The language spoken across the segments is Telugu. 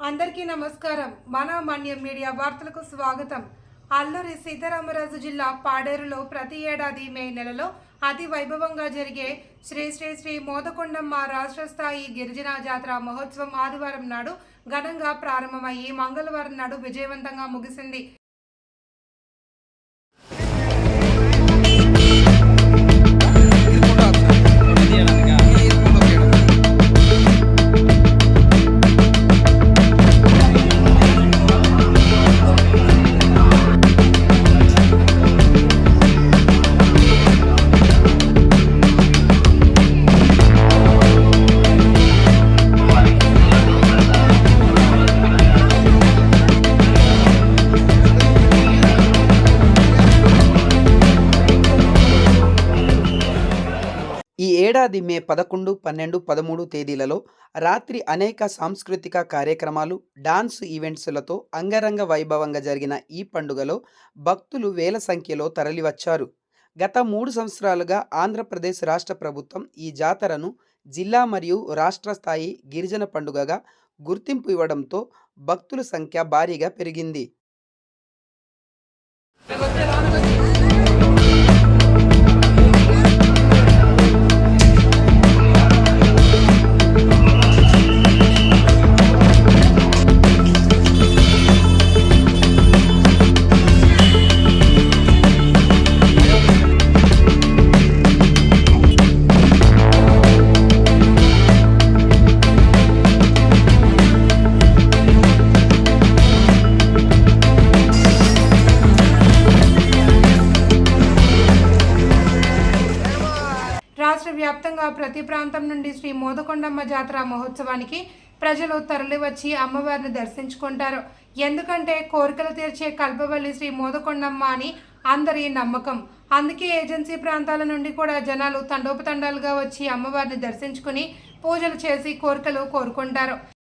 అందరికీ నమస్కారం. మన మన్యం మీడియా వార్తలకు స్వాగతం. అల్లూరి సీతారామరాజు జిల్లా పాడేరులో ప్రతి ఏడాది మే నెలలో అతి వైభవంగా జరిగే శ్రీ శ్రీ శ్రీ మోదకొండమ్మ రాష్ట్ర స్థాయి గిరిజన జాతర మహోత్సవం ఆదివారం నాడు ఘనంగా ప్రారంభమయ్యి మంగళవారం నాడు విజయవంతంగా ముగిసింది. ఏడాది మే పదకొండు పన్నెండు పదమూడు తేదీలలో రాత్రి అనేక సాంస్కృతిక కార్యక్రమాలు డాన్స్ ఈవెంట్స్లతో అంగరంగ వైభవంగా జరిగిన ఈ పండుగలో భక్తులు వేల సంఖ్యలో తరలివచ్చారు. గత మూడు సంవత్సరాలుగా ఆంధ్రప్రదేశ్ రాష్ట్ర ప్రభుత్వం ఈ జాతరను జిల్లా మరియు రాష్ట్ర స్థాయి గిరిజన పండుగగా గుర్తింపు ఇవ్వడంతో భక్తుల సంఖ్య భారీగా పెరిగింది. ప్రతి ప్రాంతం నుండి శ్రీ మోదకొండమ్మ జాతర మహోత్సవానికి ప్రజలు తరలివచ్చి అమ్మవారిని దర్శించుకుంటారు. ఎందుకంటే కోరికలు తీర్చే కల్పవల్లి శ్రీ మోదకొండమ్మ అని అందరి నమ్మకం. అందుకే ఏజెన్సీ ప్రాంతాల నుండి కూడా జనాలు తండోపతండాలుగా వచ్చి అమ్మవారిని దర్శించుకుని పూజలు చేసి కోరికలు కోరుకుంటారు.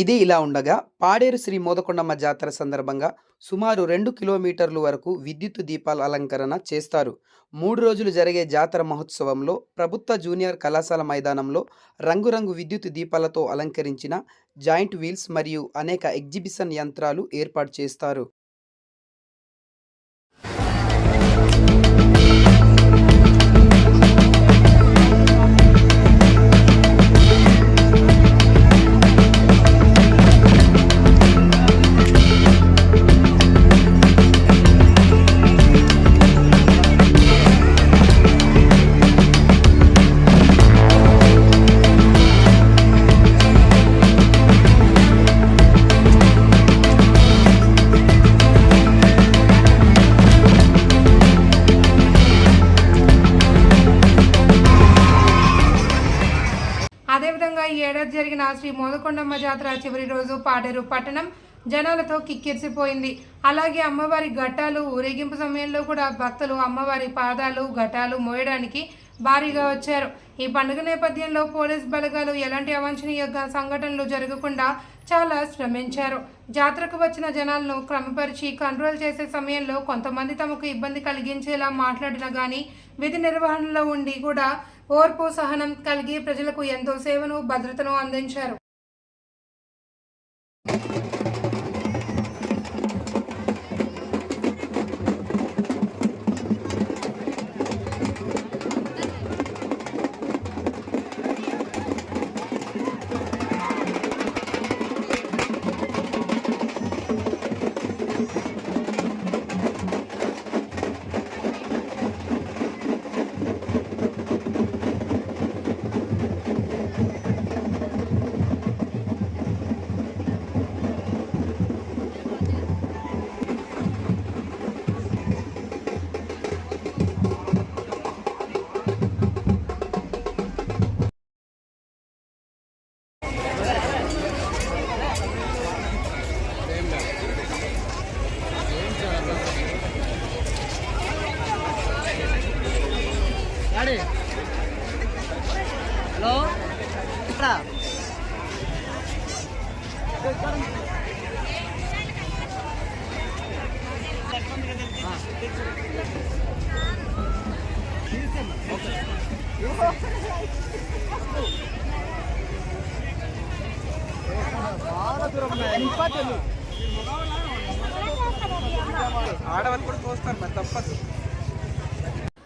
ఇది ఇలా ఉండగా పాడేరు శ్రీ మోదకొండమ్మ జాతర సందర్భంగా సుమారు రెండు కిలోమీటర్లు వరకు విద్యుత్ దీపాల అలంకరణ చేస్తారు. మూడు రోజులు జరిగే జాతర మహోత్సవంలో ప్రభుత్వ జూనియర్ కళాశాల మైదానంలో రంగురంగు విద్యుత్ దీపాలతో అలంకరించిన జాయింట్ వీల్స్ మరియు అనేక ఎగ్జిబిషన్ యంత్రాలు ఏర్పాటు చేస్తారు. ఈ ఏడాది జరిగిన శ్రీ మోదకొండమ్మ జాతర చివరి రోజు పాడేరు పట్టణం జనాలతో కిక్కిరిసిపోయింది. అలాగే అమ్మవారి ఘట్టాలు ఊరేగింపు సమయంలో కూడా భక్తులు అమ్మవారి పాదాలు ఘటాలు మోయడానికి భారీగా వచ్చారు. ఈ పండుగ నేపథ్యంలో పోలీస్ బలగాలు ఎలాంటి అవాంఛనీయ సంఘటనలు జరగకుండా చాలా శ్రమించారు. జాతరకు వచ్చిన జనాలను క్రమపరిచి కంట్రోల్ చేసే సమయంలో కొంతమంది తమకు ఇబ్బంది కలిగించేలా మాట్లాడినా కానీ విధి నిర్వహణలో ఉండి కూడా ఓర్పు సహనం కలిగి ప్రజలకు ఎంతో సేవను భద్రతను అందించారు. ఎట్లా ఆడవాళ్ళు కూడా చూస్తారు మరి తప్పదు.